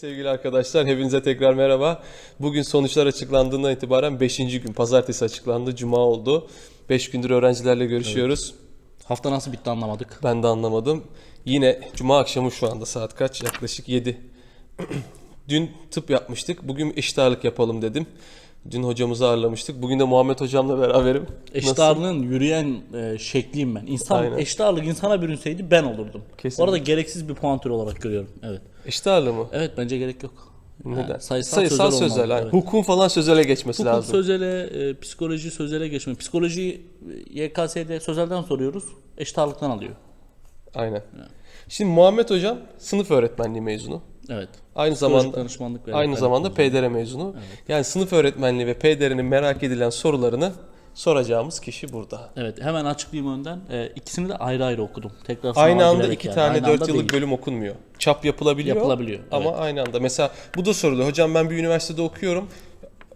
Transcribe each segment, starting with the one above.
Sevgili arkadaşlar hepinize tekrar merhaba. Bugün sonuçlar açıklandığından itibaren 5. gün pazartesi açıklandı. Cuma oldu. 5 gündür öğrencilerle görüşüyoruz. Hafta nasıl bitti anlamadık. Ben de anlamadım. Yine cuma akşamı şu anda saat kaç? Yaklaşık 7. Dün tıp yapmıştık. Bugün eşit ağırlık yapalım dedim. Dün hocamızı ağırlamıştık. Bugün de Muhammed hocamla beraberim. Ağırlığın yürüyen e, şekliyim ben. İnsan Aynen. eşit ağırlık insana bürünseydi ben olurdum. Kesinlikle. Bu arada gereksiz bir puan türü olarak görüyorum. Evet. Ağırlığı mı? Evet bence gerek yok. Neden? Yani sayısal, Sayısal sözel, sözel. olmalı. Evet. Hukukun falan sözele geçmesi Hukuk lazım. sözele, e, psikoloji sözele geçme. Psikoloji e, YKS'de sözelden soruyoruz. Eşit ağırlıktan alıyor. Aynen. Şimdi Muhammed hocam sınıf öğretmenliği mezunu. Evet. Aynı zamanda danışmanlık ve aynı zamanda. PDR mezunu. Yani sınıf öğretmenliği ve PDR'nin merak edilen sorularını soracağımız kişi burada. Evet hemen açıklayayım önden. E, ikisini de ayrı ayrı okudum. Tekrar Aynı anda iki yani. tane Aynı 4 anda yıllık değil. bölüm okunmuyor. Çap yapılabiliyor. Yapılabiliyor, Ama aynı anda. Mesela bu da soruluyor. Hocam ben bir üniversitede okuyorum.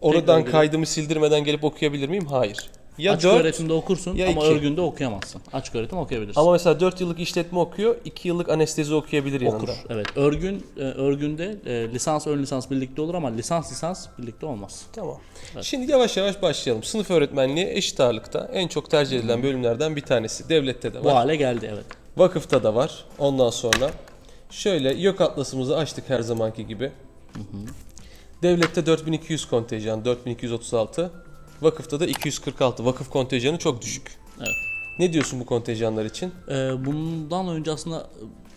Oradan kaydımı sildirmeden gelip okuyabilir miyim? Hayır. Ya Açık 4 öğretimde okursun ya ama iki. örgünde okuyamazsın. Açık öğretim okuyabilirsin. ama mesela 4 yıllık işletme okuyor, 2 yıllık anestezi okuyabilir yanında. Okur. Evet. Örgün e, örgünde e, lisans ön lisans birlikte olur ama lisans lisans birlikte olmaz. Tamam. Şimdi yavaş yavaş başlayalım. Sınıf öğretmenliği eşit ağırlıkta en çok tercih edilen bölümlerden bir tanesi. Devlette de Bu var. hale geldi evet. Vakıfta da var. Ondan sonra şöyle yok atlasımızı açtık her zamanki gibi. Devlette 4200 kontenjan, 4236. Vakıfta da 246. Vakıf kontenjanı çok düşük. Evet. Ne diyorsun bu kontenjanlar için? E, bundan önce aslında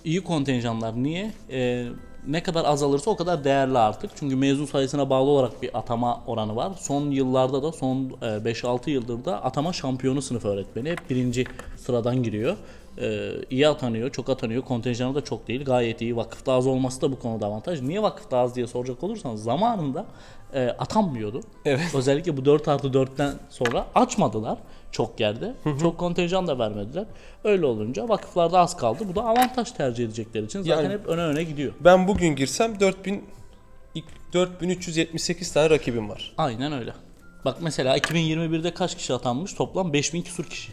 iyi kontenjanlar niye? E, ne kadar azalırsa o kadar değerli artık. Çünkü mezun sayısına bağlı olarak bir atama oranı var. Son yıllarda da son e, 5-6 yıldır da atama şampiyonu sınıf öğretmeni hep birinci sıradan giriyor. E, iyi atanıyor, çok atanıyor. Kontenjanı da çok değil. Gayet iyi. Vakıfta az olması da bu konuda avantaj. Niye vakıfta az diye soracak olursanız zamanında e, atanmıyordu. Evet. Özellikle bu 4 artı 4'ten sonra açmadılar çok yerde. Çok kontenjan da vermediler. Öyle olunca vakıflarda az kaldı. Bu da avantaj tercih edecekleri için zaten Yani- hep öne öne gidiyor. Ben bugün girsem 4000 4378 tane rakibim var. Aynen öyle. Bak mesela 2021'de kaç kişi atanmış? Toplam 5000 küsur kişi.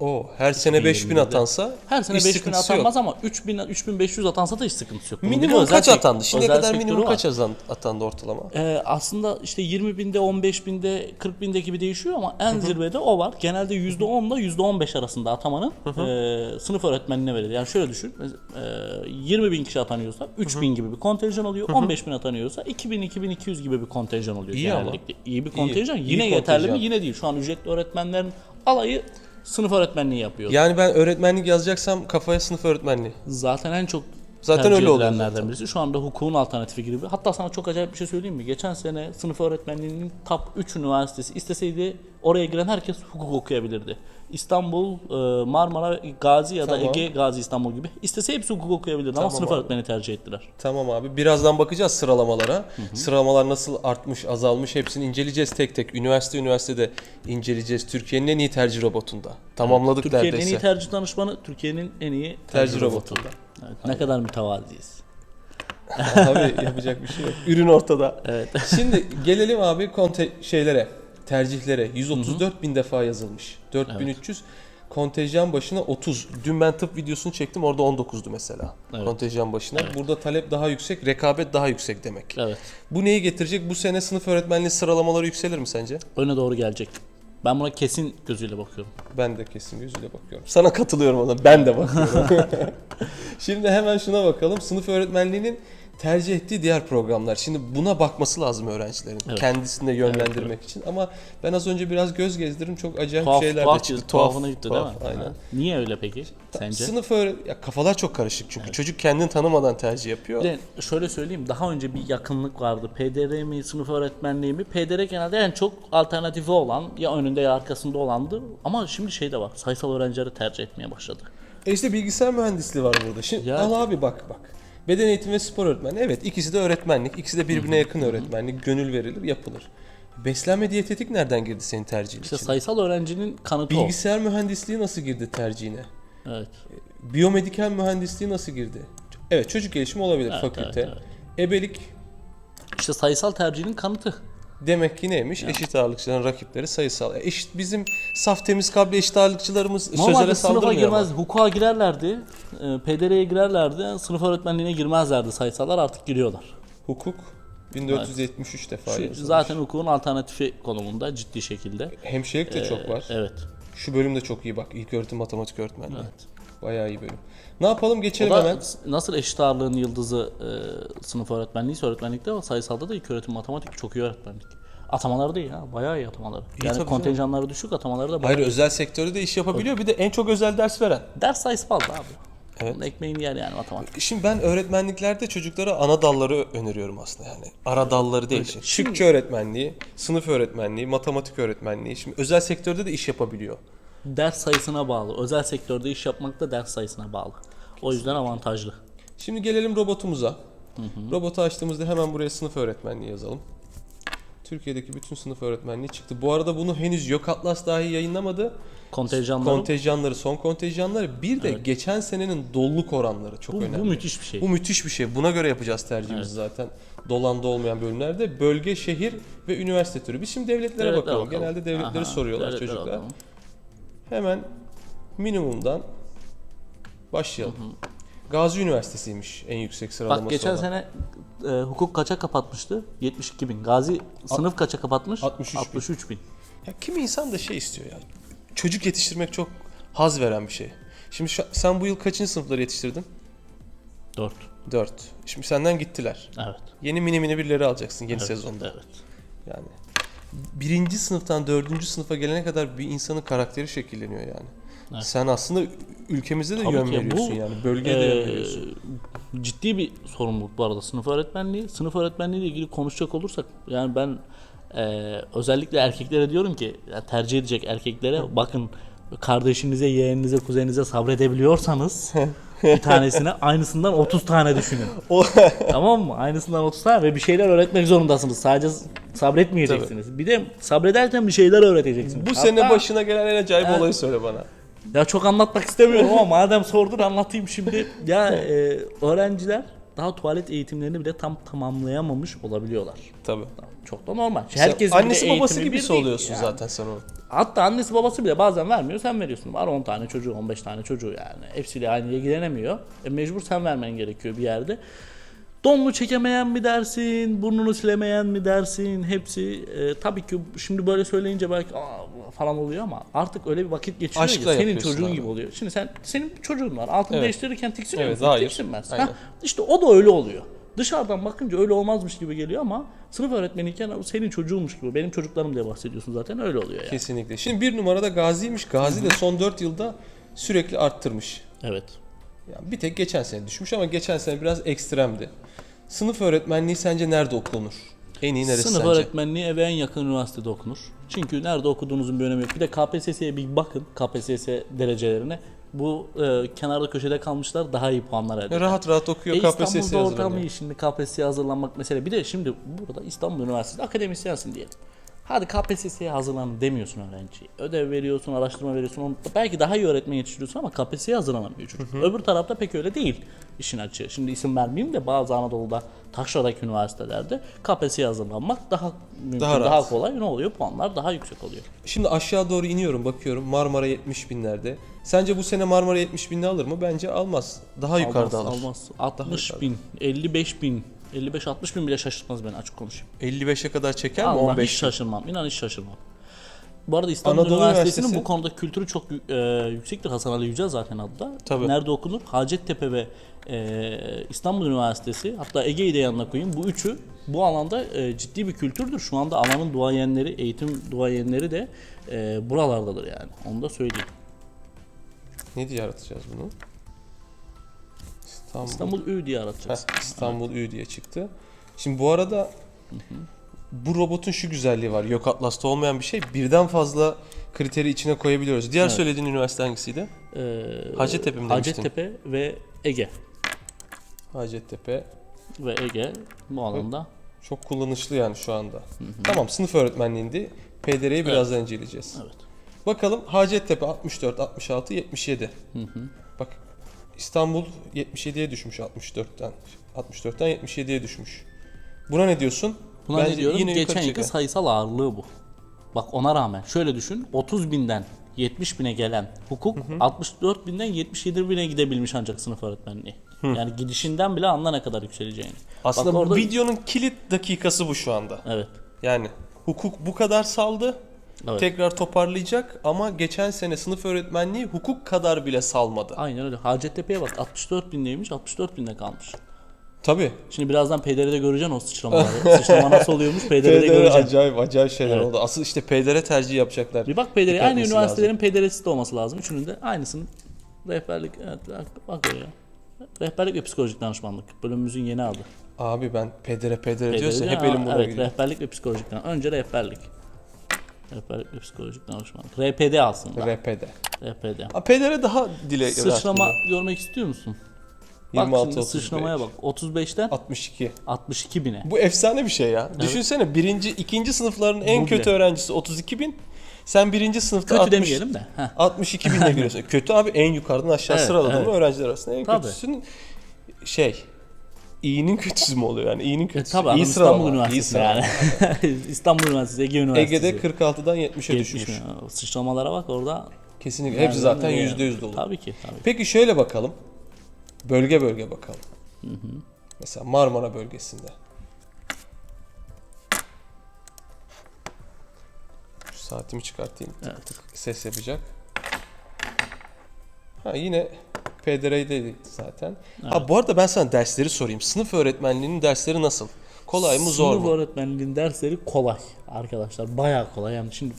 O her sene 5000 atansa Her sene hiç 5000 sıkıntısı atanmaz yok. ama 3000 3500 atansa da hiç sıkıntısı yok. Bunun Minimum özel kaç atandı? Şimdiye kadar minimum var. kaç azan- atandı ortalama? Ee, aslında işte 20 binde, 15 binde, 40 binde gibi değişiyor ama en zirvede o var. Genelde %10 ile %15 arasında atamanın e, sınıf öğretmenine verilir. Yani şöyle düşün. E, 20 bin kişi atanıyorsa 3 bin gibi bir kontenjan oluyor. 15 bin atanıyorsa 2000 2200 gibi bir kontenjan oluyor. İyi ama. genellikle. İyi bir kontenjan. iyi Yine yeterli kontenjan. mi? Yine değil. Şu an ücretli öğretmenlerin alayı sınıf öğretmenliği yapıyor. Yani ben öğretmenlik yazacaksam kafaya sınıf öğretmenliği. Zaten en çok Zaten tercih öyle oluyor zaten. birisi. Şu anda hukukun alternatifi gibi. Hatta sana çok acayip bir şey söyleyeyim mi? Geçen sene sınıf öğretmenliğinin top 3 üniversitesi isteseydi oraya giren herkes hukuk okuyabilirdi. İstanbul, e, Marmara, Gazi ya da Tamam. Ege, Gazi, İstanbul gibi. İstese hepsi hukuk okuyabilirdi Tamam ama sınıf abi. öğretmeni tercih ettiler. Tamam abi. Birazdan bakacağız sıralamalara. Sıralamalar nasıl artmış, azalmış hepsini inceleyeceğiz tek tek. Üniversite üniversitede inceleyeceğiz. Türkiye'nin en iyi tercih robotunda. Tamamladık Türkiye'nin en neredeyse. iyi tercih danışmanı, Türkiye'nin en iyi tercih tercih, robotu. robotunda. Evet, ne kadar mütevaziyiz. abi yapacak bir şey yok. Ürün ortada. Evet. Şimdi gelelim abi konte şeylere, tercihlere. 134 bin defa yazılmış. 4300 kontenjan başına 30. Dün ben tıp videosunu çektim orada 19'du mesela. Evet. Kontenjan başına. Burada talep daha yüksek, rekabet daha yüksek demek. Evet. Bu neyi getirecek? Bu sene sınıf öğretmenliği sıralamaları yükselir mi sence? Öne doğru gelecek. Ben buna kesin gözüyle bakıyorum. Ben de kesin gözüyle bakıyorum. Sana katılıyorum ona. Ben de bakıyorum. Şimdi hemen şuna bakalım. Sınıf öğretmenliğinin tercih ettiği diğer programlar. Şimdi buna bakması lazım öğrencilerin. Evet. Kendisini de yönlendirmek için. Ama ben az önce biraz göz gezdirdim. Çok acayip Tuhaf, şeyler de tuhaf, çıktı. tuhafına gitti tuhaf, değil mi? Aynen. Ha. Niye öyle peki sence? Sınıf öğret ya kafalar çok karışık çünkü çocuk kendini tanımadan tercih yapıyor. Bir de şöyle söyleyeyim daha önce bir yakınlık vardı. PDR mi sınıf öğretmenliği mi? PDR genelde en çok alternatifi olan ya önünde ya arkasında olandı. Ama şimdi şey de var. Sayısal öğrencileri tercih etmeye başladı. E işte bilgisayar mühendisliği var burada. Şimdi Ya- al abi bak bak. Beden eğitimi ve spor öğretmeni. Evet ikisi de öğretmenlik. İkisi de birbirine yakın öğretmenlik. Gönül verilir, yapılır. Beslenme diyetetik nereden girdi senin tercihin İşte için? sayısal öğrencinin kanıtı Bilgisayar mühendisliği nasıl girdi tercihine? o. Evet. Biyomedikal mühendisliği nasıl girdi? Evet çocuk gelişimi olabilir Evet, fakülte. evet, Ebelik İşte sayısal tercihinin kanıtı. Demek ki neymiş? Eşit ağırlıkçıların rakipleri sayısal. E, eşit bizim saf temiz kalpli eşit ağırlıkçılarımız Normalde sözele sınıfa saldırmıyor ama. girmez, hukuka girerlerdi, e, PDR'ye girerlerdi, sınıf öğretmenliğine girmezlerdi sayısallar artık giriyorlar. Hukuk 1473 defa Şu zaten hukukun alternatifi konumunda ciddi şekilde. Hemşirelik de çok var. Evet. Şu bölüm de çok iyi bak. İlk öğretim matematik öğretmenliği. Evet. Bayağı iyi bölüm. Ne yapalım O geçelim da hemen. nasıl eşit ağırlığın yıldızı e, sınıf öğretmenliği öğretmenlikte ama sayısalda da ilk öğretim matematik çok iyi öğretmenlik. Atamaları da iyi ya. Bayağı iyi atamaları. yani tabii kontenjanları düşük atamaları da bayağı Hayır özel sektörde de iş yapabiliyor. Bir de en çok özel ders veren. Ders sayısı fazla abi. Evet. Onun ekmeğini yer yani matematik. Şimdi ben öğretmenliklerde çocuklara ana dalları öneriyorum aslında yani. Ara dalları değil. Şimdi- Türkçe öğretmenliği, sınıf öğretmenliği, matematik öğretmenliği. Şimdi özel sektörde de iş yapabiliyor. Ders sayısına bağlı. Özel sektörde iş yapmak da ders sayısına bağlı. O yüzden avantajlı. Şimdi gelelim robotumuza. Robotu açtığımızda hemen buraya sınıf öğretmenliği yazalım. Türkiye'deki bütün sınıf öğretmenliği çıktı. Bu arada bunu henüz Yok Atlas dahi yayınlamadı. Kontenjanları Kontenjanları, son kontenjanları bir de geçen senenin doluluk oranları çok bu, önemli. bu müthiş bir şey. Bu müthiş bir şey. Buna göre yapacağız tercihimizi zaten. Dolanda olmayan bölümlerde bölge, şehir ve üniversite türü. Biz şimdi devletlere Devletlere bakalım. Genelde devletleri Aha, soruyorlar devletlere çocuklar. bakalım. Hemen minimumdan başlayalım. Gazi Üniversitesi'ymiş en yüksek sıralaması Bak geçen olan. sene e, hukuk kaça kapatmıştı? 72 bin. Gazi sınıf kaça kapatmış? 63 bin. 63 bin. Ya kimi insan da şey istiyor ya. Çocuk yetiştirmek çok haz veren bir şey. Şimdi şu- sen bu yıl kaçıncı sınıfları yetiştirdin? 4. 4. Şimdi senden gittiler. Evet. Yeni mini mini birileri alacaksın yeni evet, sezonda. Evet. Yani birinci sınıftan dördüncü sınıfa gelene kadar bir insanın karakteri şekilleniyor yani. Evet. Sen aslında ülkemizde de Tabii yön veriyorsun Bu, yani. Bölgeye de yön Ee, veriyorsun. ciddi bir sorumluluk bu arada sınıf öğretmenliği. Sınıf öğretmenliği ile ilgili konuşacak olursak yani ben e, özellikle erkeklere diyorum ki yani tercih edecek erkeklere bakın kardeşinize, yeğeninize, kuzeninize sabredebiliyorsanız bir tanesine aynısından 30 tane düşünün. Tamam mı? Aynısından 30 tane ve bir şeyler öğretmek zorundasınız. Sadece sabretmeyeceksiniz. Bir de sabrederken bir şeyler öğreteceksiniz. bu sene Hatta- başına gelen en acayip Evet. olayı söyle bana. ya çok anlatmak istemiyorum ama madem sordun anlatayım şimdi. Ya e, öğrenciler daha tuvalet eğitimlerini bile tam tamamlayamamış olabiliyorlar. Tabii. Çok da normal. Herkes annesi babası gibi gibisi oluyorsun zaten sen onun. Hatta annesi babası bile bazen vermiyor sen veriyorsun. Var 10 tane çocuğu 15 tane çocuğu yani. Hepsiyle aynı ilgilenemiyor. E, mecbur sen vermen gerekiyor bir yerde. Donlu çekemeyen mi dersin, burnunu silemeyen mi dersin hepsi e, tabii ki şimdi böyle söyleyince belki Aa, falan oluyor ama artık öyle bir vakit geçiyor Aşkla ki senin çocuğun abi. gibi oluyor. Şimdi sen senin çocuğun var altını Evet. değiştirirken tiksiniyor Evet, musun? hayır. Tiksinmez. Ha, işte o da öyle oluyor. Dışarıdan bakınca öyle olmazmış gibi geliyor ama sınıf öğretmeniyken o senin çocuğunmuş gibi. Benim çocuklarım diye bahsediyorsun zaten öyle oluyor yani. Kesinlikle. Şimdi bir numarada Gazi'ymiş. Gazi de son 4 yılda sürekli arttırmış. Evet. Yani bir tek geçen sene düşmüş ama geçen sene biraz ekstremdi. Sınıf öğretmenliği sence nerede okunur? En iyi neresi Sınıf sence? öğretmenliği eve en yakın üniversitede okunur. Çünkü nerede okuduğunuzun bir önemi yok. Bir de KPSS'ye bir bakın KPSS derecelerine. Bu e, kenarda köşede kalmışlar daha iyi puanlar elde. Rahat rahat okuyor E, KPSS'ye İstanbul'da ortam iyi şimdi KPSS'ye hazırlanmak mesele. Bir de şimdi burada İstanbul Üniversitesi akademisyensin diyelim. Hadi KPSS'ye hazırlan demiyorsun öğrenciye. Ödev veriyorsun, araştırma veriyorsun. Onu belki daha iyi öğretmen yetiştiriyorsun ama KPSS'ye hazırlanamıyor çocuk. Öbür tarafta pek öyle değil işin açığı. Şimdi isim vermeyeyim de bazı Anadolu'da taşradaki üniversitelerde KPSS'ye hazırlanmak daha mümkün, Daha daha, rahat. kolay. Ne oluyor? Puanlar daha yüksek oluyor. Şimdi aşağı doğru iniyorum bakıyorum Marmara 70 binlerde. Sence bu sene Marmara 70 binli alır mı? Bence almaz. Daha yukarıda almaz, alır. almaz. 60 bin, 55 bin, 55-60 bin bile şaşırtmaz beni açık konuşayım. 55'e kadar çeker mi? Allah 15 hiç şaşırmam. İnan hiç şaşırmam. Bu arada İstanbul Anadolu Üniversitesi'nin Üniversitesi- bu konuda kültürü çok e, yüksektir. Hasan Ali Yücel zaten adı da. Tabii. Nerede okunur? Hacettepe ve e, İstanbul Üniversitesi hatta Ege'yi de yanına koyayım. Bu üçü bu alanda e, ciddi bir kültürdür. Şu anda alanın duayenleri, eğitim duayenleri de e, buralardadır yani. Onu da söyleyeyim. Ne diye yaratacağız bunu? İstanbul. İstanbul Ü diye aratacağız. Heh, İstanbul Ü diye çıktı. Şimdi bu arada bu robotun şu güzelliği var. Yok Atlas'ta olmayan bir şey. Birden fazla kriteri içine koyabiliyoruz. Diğer Evet. söylediğin üniversite hangisiydi? E, Hacettepe mi demiştin? Hacettepe ve Ege. Hacettepe. Ve Ege bu alanda. Çok kullanışlı yani şu anda. Tamam sınıf öğretmenliğinde PDR'yi birazdan inceleyeceğiz. Evet. Bakalım Hacettepe 64, 66, 77. Bak İstanbul 77'ye düşmüş 64'ten. 64'ten 77'ye düşmüş. Buna ne diyorsun? Buna Bence ne diyorum? yine Geçen yılki sayısal ağırlığı bu. Bak ona rağmen şöyle düşün. 30 binden 70 bine gelen hukuk 64 binden 77 bine gidebilmiş ancak sınıf öğretmenliği. Yani gidişinden bile anla ne kadar yükseleceğini. Aslında Bak orada- videonun kilit dakikası bu şu anda. Evet. Yani hukuk bu kadar saldı. Evet. Tekrar toparlayacak ama geçen sene sınıf öğretmenliği hukuk kadar bile salmadı. Aynen öyle. Hacettepe'ye bak 64 bindeymiş 64 binde kalmış. Tabii. Şimdi birazdan PDR'de göreceksin o sıçramaları. Sıçrama nasıl oluyormuş PDR'de PDR göreceksin. acayip acayip şeyler Evet. oldu. Asıl işte PDR tercih yapacaklar. Bir bak PDR aynı üniversitelerin PDR'si de olması lazım. Üçünün de aynısının rehberlik evet bak, bak oraya. Rehberlik ve psikolojik danışmanlık. Bölümümüzün yeni adı. Abi ben PDR PDR PDR diyorsa hep elim buna Evet gidiyor. rehberlik ve psikolojik danışmanlık. Önce rehberlik. Rehberlik ve psikolojik danışmanlık. RPD aslında. RPD. RPD. Ha, PDR daha dile Sıçrama görmek istiyor musun? Bak 26 şimdi 35. sıçramaya bak. 35'ten 62. 62 bine. Bu efsane bir şey ya. Düşünsene birinci, ikinci sınıfların en Duble. kötü öğrencisi 32 bin. Sen birinci sınıfta Kötü 60, demeyelim de. Heh. 62 binle giriyorsun. kötü abi en yukarıdan aşağı Evet, sıraladı evet. öğrenciler arasında en Tabii. kötüsünün şey iyinin kötüsü mü oluyor yani iyinin E, kötüsü. tabii adam iyi İstanbul iyi Üniversitesi sıralama. yani. İstanbul Üniversitesi, Ege Üniversitesi. Ege'de 46'dan 70'e 70 düşmüş. mi? Sıçramalara bak orada. Kesinlikle. Hepsi zaten nereye? %100 dolu. Tabii ki. Tabii. Peki şöyle bakalım. Bölge bölge bakalım. Mesela Marmara bölgesinde. Şu saatimi çıkartayım. Tık Evet. tık ses yapacak. Ha yine PDR'deydi zaten. Ha bu arada ben sana dersleri sorayım. Sınıf öğretmenliğinin dersleri nasıl? Kolay mı zor Sınıf mu? öğretmenliğinin dersleri kolay arkadaşlar. Bayağı kolay. Yani şimdi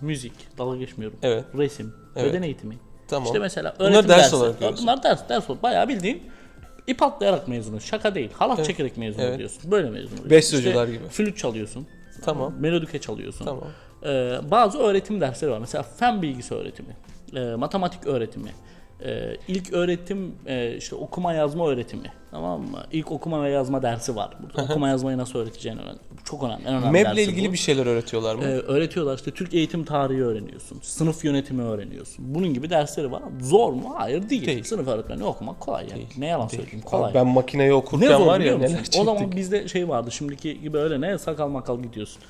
müzik, dalga geçmiyorum. Evet. Resim, Evet. beden eğitimi. Tamam. İşte mesela öğretim ders dersi. olarak görüyorsun. Bunlar ders, ders olarak. Bayağı bildiğin ip atlayarak mezunuz. Şaka değil. Halat çekerek mezun Evet. oluyorsun. Böyle mezun oluyorsun. Besteciler gibi. Flüt çalıyorsun. Tamam. Melodike çalıyorsun. Tamam. Ee, bazı öğretim dersleri var. Mesela fen bilgisi öğretimi, e, matematik öğretimi, e, ilk öğretim e, işte okuma yazma öğretimi. Tamam mı? İlk okuma ve yazma dersi var. Burada okuma yazmayı nasıl öğreteceğini öğren. Bu çok önemli. En önemli MEB'le ilgili bu. bir şeyler öğretiyorlar mı? Ee, öğretiyorlar işte Türk eğitim tarihi öğreniyorsun. Sınıf yönetimi öğreniyorsun. Bunun gibi dersleri var. Zor mu? Hayır değil. Değil. Sınıf öğretmenliği okumak kolay yani. Ne yalan söyleyeyim kolay. Abi ben makineyi Ne okurken zor var ya biliyor musun? neler O çektik. zaman bizde şey vardı şimdiki gibi öyle ne sakal makal gidiyorsun.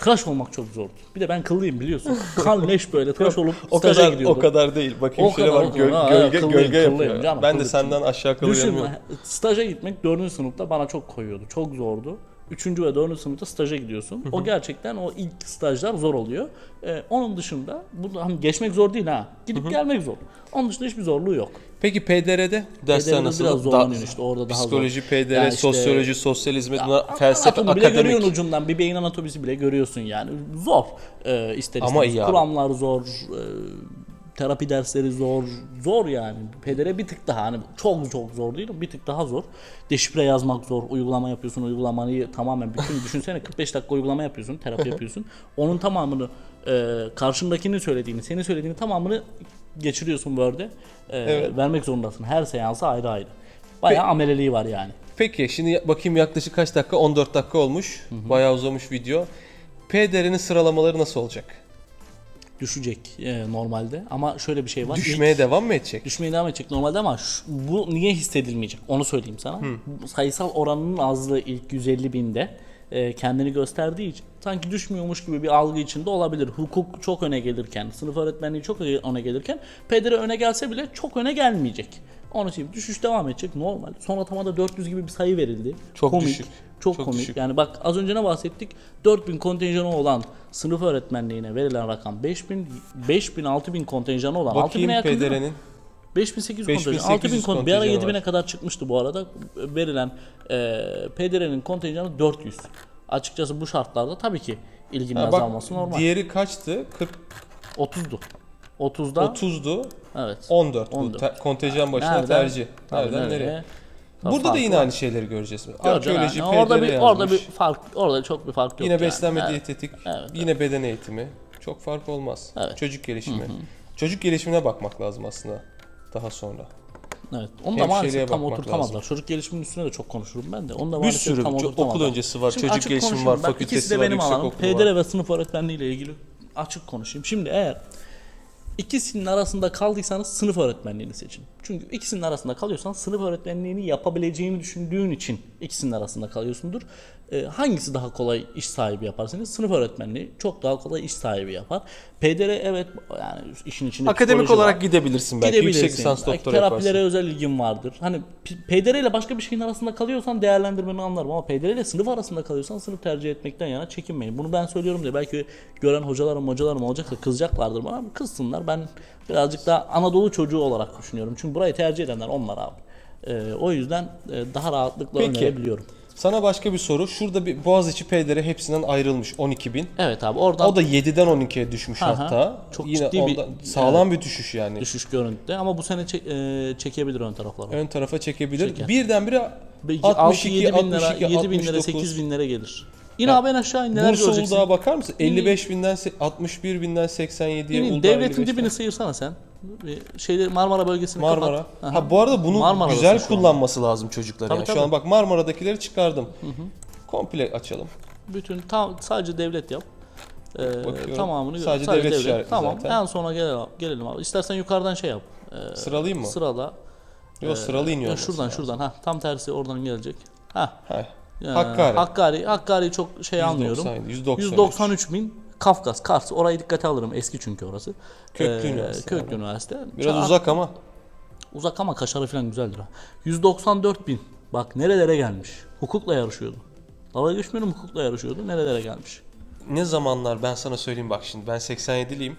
Tıraş olmak çok zordu. Bir de ben kıllıyım biliyorsun. Kan leş böyle tıraş olup o kadar gidiyordum. o kadar değil. Bakayım O şöyle kadar, bak kadar. Ha, gölge kıllıyım, gölge yapıyor. canım, ben de senden aşağı Düşün kalıyorum. staja gitmek 4. sınıfta bana çok koyuyordu. Çok zordu. 3. ve 4. sınıfta staja gidiyorsun. O gerçekten o ilk stajlar zor oluyor. Ee, onun dışında bu hani geçmek zor değil ha. Gidip gelmek zor. Onun dışında hiçbir zorluğu yok. Peki PDR'de dersler PDR'de nasıl? biraz zorlanıyorsun işte orada daha Psikoloji, zor. PDR, Yani işte- sosyoloji, sosyalizm, bunlar felsefe, Anatomi bile görüyorsun ucundan. Bir beyin anatomisi bile görüyorsun yani. Zor. Ee, ister Ama istemez. iyi abi. Kuramlar zor. e, terapi dersleri zor. Zor yani. PDR bir tık daha hani çok çok zor değil bir tık daha zor. Deşifre yazmak zor. Uygulama yapıyorsun. Uygulamayı tamamen bütün düşünsene 45 dakika uygulama yapıyorsun. Terapi yapıyorsun. Onun tamamını e, karşındakinin söylediğini, senin söylediğini tamamını geçiriyorsun Word'e. E, Evet. Vermek zorundasın. Her seansa ayrı ayrı. Bayağı ameleliği var yani. Peki şimdi bakayım yaklaşık kaç dakika? 14 dakika olmuş. Bayağı uzamış video. PDR'nin sıralamaları nasıl olacak? Düşecek e, normalde ama şöyle bir şey var. Düşmeye İlk- devam mı edecek? düşmeye devam edecek normalde ama şu- bu niye hissedilmeyecek onu söyleyeyim sana. Bu sayısal oranının azlığı ilk 150 binde e, kendini gösterdiği için sanki düşmüyormuş gibi bir algı içinde olabilir. Hukuk çok öne gelirken, sınıf öğretmenliği çok öne gelirken PDR öne gelse bile çok öne gelmeyecek. Onun için düşüş devam edecek normal. Son atamada 400 gibi bir sayı verildi. Çok komik, düşük. Çok, Çok komik. düşük. Yani bak az önce ne bahsettik? 4000 kontenjanı olan sınıf öğretmenliğine verilen rakam 5000 5000 6000 kontenjanı olan 6000'e Bakayım yakın değil mi? PDR'nin. 5800 5800 kontenjan. 6000 kon bir ara kontenjanı 7000'e var. kadar çıkmıştı bu arada. Verilen e, PDR'nin kontenjanı 400. Açıkçası bu şartlarda tabii ki ilginin Ha, bak azalması normal. diğeri kaçtı? 40 30'du. 30'da 30'du. evet. 14. Bu 14. te- kontenjan başına Nereden? tercih. Tabii Nereden nereye? nereye? Tabii Burada da yine var. aynı şeyleri göreceğiz. Arkeoloji, yani. PDR orada bir orada bir yazmış. fark orada çok bir fark yok. Yine yani. beslenme Evet. diyetetik, Evet, yine beden eğitimi. Çok fark olmaz. Evet. Çocuk gelişimi. Çocuk gelişimine bakmak lazım aslında daha sonra. Evet. Onu da Hemşireliğe maalesef tam bakmak oturtamadılar. lazım. Çocuk gelişiminin üstüne de çok konuşurum ben de. Onu da Bir maalesef sürü tam ço- oturtamadılar. okul öncesi var, çocuk açık gelişimi konuşayım. var, Bak, fakültesi ikisi de var, benim yüksek alanım. okulu PDR var. ve sınıf öğretmenliği ile ilgili açık konuşayım. Şimdi eğer ikisinin arasında kaldıysanız sınıf öğretmenliğini seçin. Çünkü ikisinin arasında kalıyorsan sınıf öğretmenliğini yapabileceğini düşündüğün için İkisinin arasında kalıyorsundur. E, hangisi daha kolay iş sahibi yapar seni? Sınıf öğretmenliği çok daha kolay iş sahibi yapar. PDR evet yani işin içinde Akademik olarak var. gidebilirsin belki. Gidebilirsin. Yüksek lisans doktora Terapilere yaparsın. özel ilgin vardır. Hani PDR ile başka bir şeyin arasında kalıyorsan değerlendirmeni anlarım ama PDR ile sınıf arasında kalıyorsan sınıf tercih etmekten yana çekinmeyin. Bunu ben söylüyorum diye belki gören hocalarım hocalarım olacak da kızacaklardır bana. Kızsınlar. Ben birazcık daha Anadolu çocuğu olarak düşünüyorum. Çünkü burayı tercih edenler onlar abi. Ee, o yüzden e, daha rahatlıkla Peki. önerebiliyorum. Sana başka bir soru. Şurada bir Boğaziçi PDR hepsinden ayrılmış 12 bin. Evet abi oradan O da 7'den 12'ye düşmüş Aha. hatta. Çok Yine ciddi bir- sağlam bir düşüş yani. düşüş görüntüde ama bu sene çek- e, çekebilir ön taraflara. Ön tarafa çekebilir. Çeker. Birdenbire Belki 62, 6 7 bin lira, 62, 7 bin lira, 69. 8 bin lira gelir. Yine abi en aşağı in neler Bursa göreceksin. Uludağ'a bakar mısın? 55 binden se- 61 binden 87'ye Yine Uludağ devletin 55'ten. dibini sıyırsana sen. Şeyleri Marmara bölgesini Marmara. kapat. Aha. Ha bu arada bunu Marmara'dasın güzel şu an. kullanması lazım çocuklar. Tabii, yani. Şu tabii. an bak Marmara'dakileri çıkardım. Komple açalım. Bütün tam sadece devlet yap. Ee, Bakıyorum. tamamını gör. Sadece devlet işaretli Tamam. zaten. En sona gelelim, gelelim abi. İstersen yukarıdan şey yap. Ee, Sıralayayım mı? Sırala. Yok sıralı iniyor. Şuradan lazım. şuradan ha tam tersi oradan gelecek. Ha. Ha. Yani Hakkari. Hakkari. Hakkari çok şey anlıyorum. 190, 193. 193 bin. Kafkas, Kars. Orayı dikkate alırım. Eski çünkü orası. Köklü Ee, üniversite Köklü yani. üniversite. Biraz Çok- uzak ama. Uzak ama kaşarı falan güzeldir ha. 194 bin. Bak nerelere gelmiş. Hukukla yarışıyordu. Dalga geçmiyorum hukukla yarışıyordu. Nerelere gelmiş. Ne zamanlar ben sana söyleyeyim bak şimdi ben 87'liyim.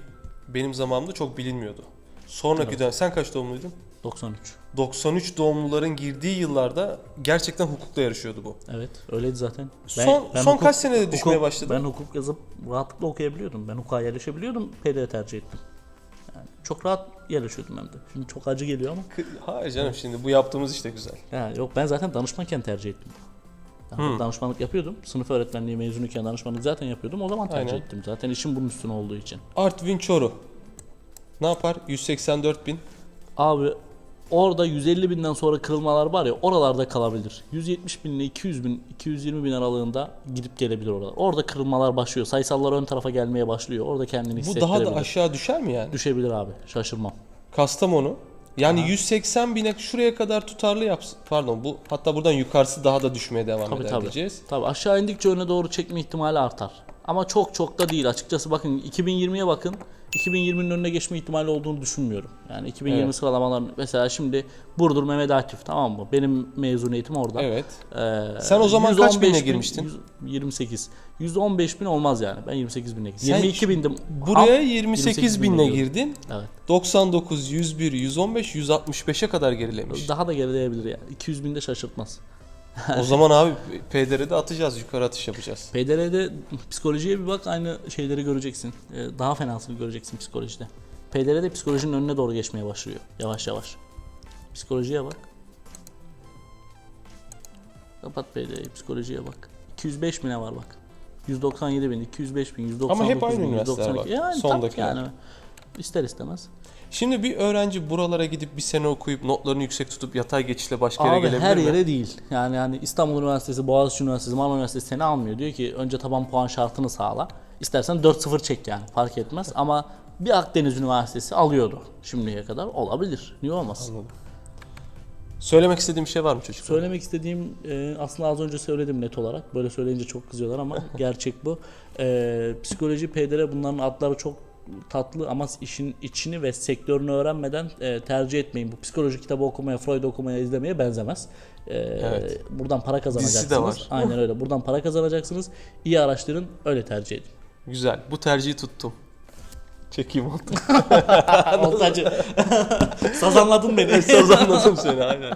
Benim zamanımda çok bilinmiyordu. Sonraki dönem sen kaç doğumluydun? 93. 93 doğumluların girdiği yıllarda gerçekten hukukla yarışıyordu bu. Evet öyleydi zaten. Son- son kaç senede düşmeye hukuk- başladı? Ben hukuk yazıp rahatlıkla okuyabiliyordum. Ben hukuka yerleşebiliyordum. PD tercih ettim. Yani çok rahat yerleşiyordum hem de. Şimdi çok acı geliyor ama. Hayır canım şimdi bu yaptığımız işte güzel. Ya yok ben zaten danışmanken tercih ettim. Yani danışmanlık yapıyordum. Sınıf öğretmenliği mezunuyken danışmanlık zaten yapıyordum. O zaman tercih Aynen. ettim. Zaten işim bunun üstüne olduğu için. Artvin Çoru. Ne yapar? 184 bin. Abi orada 150 binden sonra kırılmalar var ya oralarda kalabilir. 170 bin ile 200 bin, 220 bin aralığında gidip gelebilir oralar. Orada kırılmalar başlıyor. Sayısallar ön tarafa gelmeye başlıyor. Orada kendini Bu hissettirebilir. daha da aşağı düşer mi yani? Düşebilir abi. Şaşırmam. Kastamonu. Yani 180 bine şuraya kadar tutarlı yapsın. Pardon bu hatta buradan yukarısı daha da düşmeye devam Tabii eder tabii. diyeceğiz. Tabii aşağı indikçe öne doğru çekme ihtimali artar. Ama çok çok da değil açıkçası bakın 2020'ye bakın. 2020'nin önüne geçme ihtimali olduğunu düşünmüyorum. Yani 2020 Evet. sıralamalar mesela şimdi Burdur Mehmet Akif tamam mı? Benim mezuniyetim orada. Evet. Ee, Sen o zaman kaç 115 bine bin- girmiştin? 100 28. 115 bin olmaz yani. Ben 28 bine girdim. Sen 22 bindim. Buraya Ham- 28 binle girdin. Evet. 99, 101, 115, 165'e kadar gerilemiş. Daha da gerileyebilir yani. 200 binde şaşırtmaz. o zaman abi PDR'de atacağız, yukarı atış yapacağız. PDR'de psikolojiye bir bak aynı şeyleri göreceksin. Ee, Daha fenasını göreceksin psikolojide. PDR'de psikolojinin önüne doğru geçmeye başlıyor. Yavaş yavaş. Psikolojiye bak. Kapat PDR'yi psikolojiye bak. 205 bine var bak. 197 bin, 205 bin, 199 Ama hep aynı bin, üniversiteler 192. bak. Yani Sondakiler. yani. İster istemez. Şimdi bir öğrenci buralara gidip bir sene okuyup notlarını yüksek tutup yatay geçişle başka yere Abi gelebilir her mi? yere değil. Yani yani İstanbul Üniversitesi, Boğaziçi Üniversitesi, Marmara Üniversitesi seni almıyor. Diyor ki önce taban puan şartını sağla. İstersen 4-0 çek yani fark etmez. Ama bir Akdeniz Üniversitesi alıyordu şimdiye kadar. Olabilir. Niye olmasın? Söylemek istediğim bir şey var mı çocuklar? Söylemek istediğim e, aslında az önce söyledim net olarak. Böyle söyleyince çok kızıyorlar ama gerçek bu. E, psikoloji, PDR bunların adları çok tatlı ama işin içini ve sektörünü öğrenmeden e, tercih etmeyin. Bu psikoloji kitabı okumaya, Freud okumaya, izlemeye benzemez. E, Evet. Buradan para kazanacaksınız. Dizisi de var. Aynen öyle. Buradan para kazanacaksınız. İyi araştırın, öyle tercih edin. Güzel. Bu tercihi tuttum. Çekeyim oldu. Oltacı. Sazanladın beni. Sazanladım seni aynen.